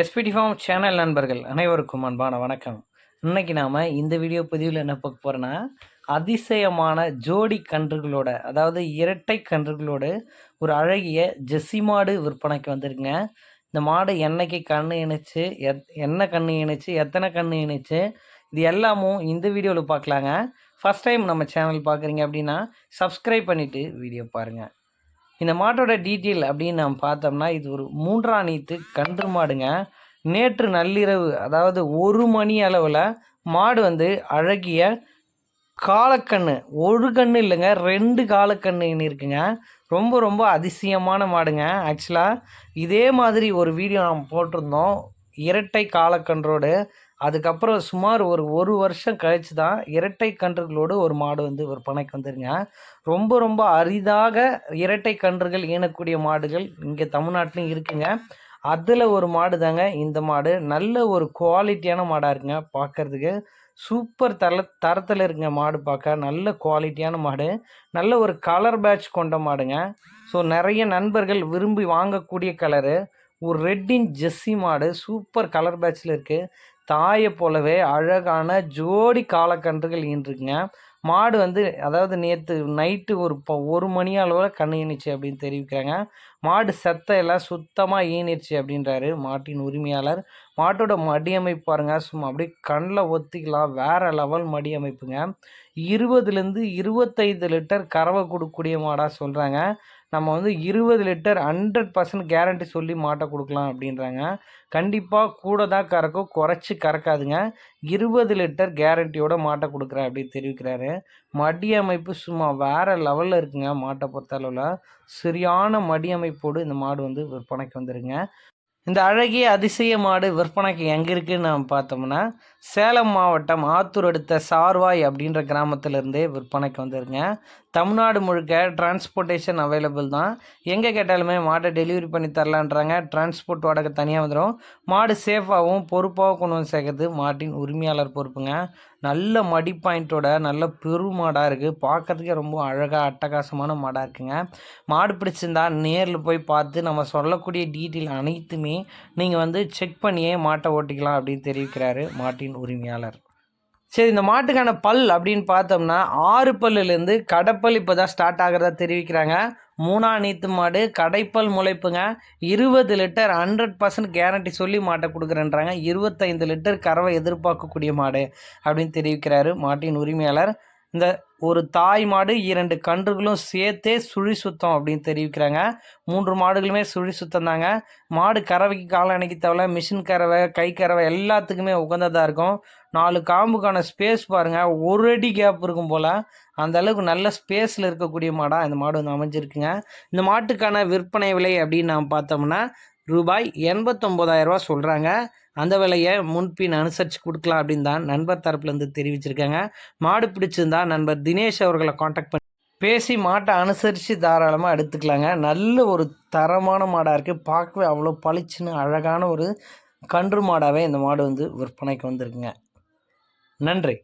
SPD form channel நண்பர்கள் அனைவருக்கும் அன்பான வணக்கம். இன்னைக்கு நாம் இந்த வீடியோ பதிவில் என்ன பார்க்க போகிறோன்னா அதிசயமான ஜோடி கன்றுகளோட அதாவது இரட்டை கன்றுகளோட ஒரு அழகிய ஜெஸ்ஸி மாடு விற்பனைக்கு வந்திருக்குங்க. இந்த மாடு என்னைக்கு கண்ணு இணைச்சு எத் என்ன கண்ணு இணைச்சு எத்தனை கண்ணு இணைச்சு இது எல்லாமும் இந்த வீடியோவில் பார்க்கலாங்க. ஃபஸ்ட் டைம் நம்ம சேனல் பார்க்குறீங்க அப்படின்னா சப்ஸ்கிரைப் பண்ணிவிட்டு வீடியோ பாருங்கள் இந்த மாட்டோட டீட்டெயில் அப்படின்னு நம்ம பார்த்தோம்னா இது ஒரு மூன்றாம் நீத்து கன்று மாடுங்க. நேற்று நள்ளிரவு அதாவது ஒரு மணி அளவில் மாடு வந்து அழகிய காலக்கண்ணு ஒரு கண்ணு இல்லைங்க ரெண்டு காலக்கண்ணுன்னு இருக்குங்க. ரொம்ப ரொம்ப அதிசயமான மாடுங்க. ஆக்சுவலாக இதே மாதிரி ஒரு வீடியோ நாம் போட்டிருந்தோம். இரட்டை காலக்கன்றோடு அதுக்கப்புறம் சுமார் ஒரு ஒரு வருஷம் கழித்து தான் இரட்டை கன்றுகளோடு ஒரு மாடு வந்து விற்பனைக்கு வந்துருங்க. ரொம்ப ரொம்ப அரிதாக இரட்டை கன்றுகள் ஈனக்கூடிய மாடுகள் இங்கே தமிழ்நாட்டிலையும் இருக்குங்க. அதில் ஒரு மாடு தாங்க. இந்த மாடு நல்ல ஒரு குவாலிட்டியான மாடாக இருக்குங்க பார்க்குறதுக்கு. சூப்பர் தர தரத்தில் இருக்குங்க மாடு பார்க்க. நல்ல குவாலிட்டியான மாடு. நல்ல ஒரு கலர் பேட்ச் கொண்ட மாடுங்க. ஸோ நிறைய நண்பர்கள் விரும்பி வாங்கக்கூடிய கலரு. ஒரு ரெட்டின் ஜெஸ்ஸி மாடு. சூப்பர் கலர் பேட்சில் இருக்குது தாயை போலவே அழகான ஜோடி காலக்கன்றுகள் ஈன்றுக்குங்க. மாடு வந்து அதாவது நேற்று நைட்டு ஒரு இப்போ ஒரு மணி அளவில் கண் ஈனிச்சு அப்படின்னு தெரிவிக்கிறாங்க. மாடு செத்த எல்லாம் சுத்தமாக ஈனிருச்சு அப்படின்றாரு மாட்டின் உரிமையாளர். மாட்டோட மடி அமைப்பு பாருங்க சும்மா அப்படியே கண்ணில் ஒத்திக்கலாம். வேறு லெவல் மடி அமைப்புங்க இருபதுலேருந்து இருபத்தைந்து லிட்டர் கறவை கொடுக்கக்கூடிய மாடாக சொல்கிறாங்க நம்ம வந்து இருபது லிட்டர் ஹண்ட்ரட் பர்சன்ட் கேரண்டி சொல்லி மாட்டை கொடுக்கலாம் அப்படின்றாங்க. கண்டிப்பாக கூட தான் கறக்கும் குறைச்சி கறக்காதுங்க. இருபது லிட்டர் கேரண்டியோட மாட்டை கொடுக்குறேன் அப்படின்னு தெரிவிக்கிறாரு. மடி அமைப்பு சும்மா வேறு லெவலில் இருக்குங்க மாட்டை பொறுத்தளவில் சரியான மடி அமைப்போடு இந்த மாடு வந்து விற்பனைக்கு வந்துருங்க. இந்த அழகிய அதிசய மாடு விற்பனைக்கு எங்கே இருக்குதுன்னு நம்ம பார்த்தோம்னா சேலம் மாவட்டம் ஆத்தூர் அடுத்த சார்வாய் அப்படின்ற கிராமத்திலேருந்தே விற்பனைக்கு வந்துருங்க. தமிழ்நாடு முழுக்க டிரான்ஸ்போர்ட்டேஷன் அவைலபிள் தான். எங்கே கேட்டாலுமே மாட்டை டெலிவரி பண்ணி தரலான்றாங்க. டிரான்ஸ்போர்ட் வாடகை தனியாக வந்துடும் மாடு சேஃபாகவும் பொறுப்பாகவும் கொண்டு வந்து சேர்க்கறது மாட்டின் உரிமையாளர் பொறுப்புங்க. நல்ல மடி பாயிண்ட்டோட நல்ல பெரு மாடாக இருக்குது பார்க்கறதுக்கே ரொம்ப அழகாக அட்டகாசமான மாடாக இருக்குங்க. மாடு பிடிச்சிருந்தா நேரில் போய் பார்த்து நம்ம சொல்லக்கூடிய டீட்டெயில் அனைத்துமே நீங்கள் வந்து செக் பண்ணியே மாட்டை ஓட்டிக்கலாம் அப்படின்னு தெரிவிக்கிறாரு மாட்டின் உரிமையாளர். சரி இந்த மாட்டுக்கான பல் அப்படின்னு பார்த்தோம்னா ஆறு பல்லுலேருந்து கடைப்பல் இப்போ தான் ஸ்டார்ட் ஆகிறதா தெரிவிக்கிறாங்க. மூணா நீத்து மாடு கடைப்பல் முளைப்புங்க. இருபது லிட்டர் ஹண்ட்ரட் பர்சன்ட் கேரண்டி சொல்லி மாட்டை கொடுக்குறேன்றாங்க. இருபத்தைந்து லிட்டர் கறவை எதிர்பார்க்கக்கூடிய மாடு அப்படின்னு தெரிவிக்கிறாரு மாட்டின் உரிமையாளர். இந்த ஒரு தாய் மாடு இரண்டு கன்றுகளும் சேர்த்தே சுழி சுத்தம் அப்படின்னு தெரிவிக்கிறாங்க. மூன்று மாடுகளுமே சுழி சுத்தம் தாங்க மாடு கறவைக்கு காலம் அணைக்க தவிர மிஷின் கறவை கை கறவை எல்லாத்துக்குமே உகந்ததாக இருக்கும். நாலு காம்புக்கான ஸ்பேஸ் பாருங்கள் ஒரு அடி கேப் இருக்கும் போல். அந்த அளவுக்கு நல்ல ஸ்பேஸில் இருக்கக்கூடிய மாடாக இந்த மாடு வந்து அமைஞ்சிருக்குங்க. இந்த மாட்டுக்கான விற்பனை விலை அப்படின்னு நாம் பார்த்தோம்னா ரூபாய் எண்பத்தொம்போதாயிரரூவா சொல்கிறாங்க அந்த விலையை முன்பின் அனுசரித்து கொடுக்கலாம் அப்படின்னு தான் நண்பர் தரப்புலேருந்து தெரிவிச்சிருக்காங்க. மாடு பிடிச்சிருந்தா நண்பர் தினேஷ் அவர்களை காண்டாக்ட் பண்ணி பேசி மாட்டை அனுசரித்து தாராளமாக எடுத்துக்கலாங்க. நல்ல ஒரு தரமான மாடாக இருக்குது பார்க்கவே அவ்வளோ பளிச்சுன்னு அழகான ஒரு கன்று மாடாகவே இந்த மாடு வந்து விற்பனைக்கு வந்திருக்குங்க. நன்றி.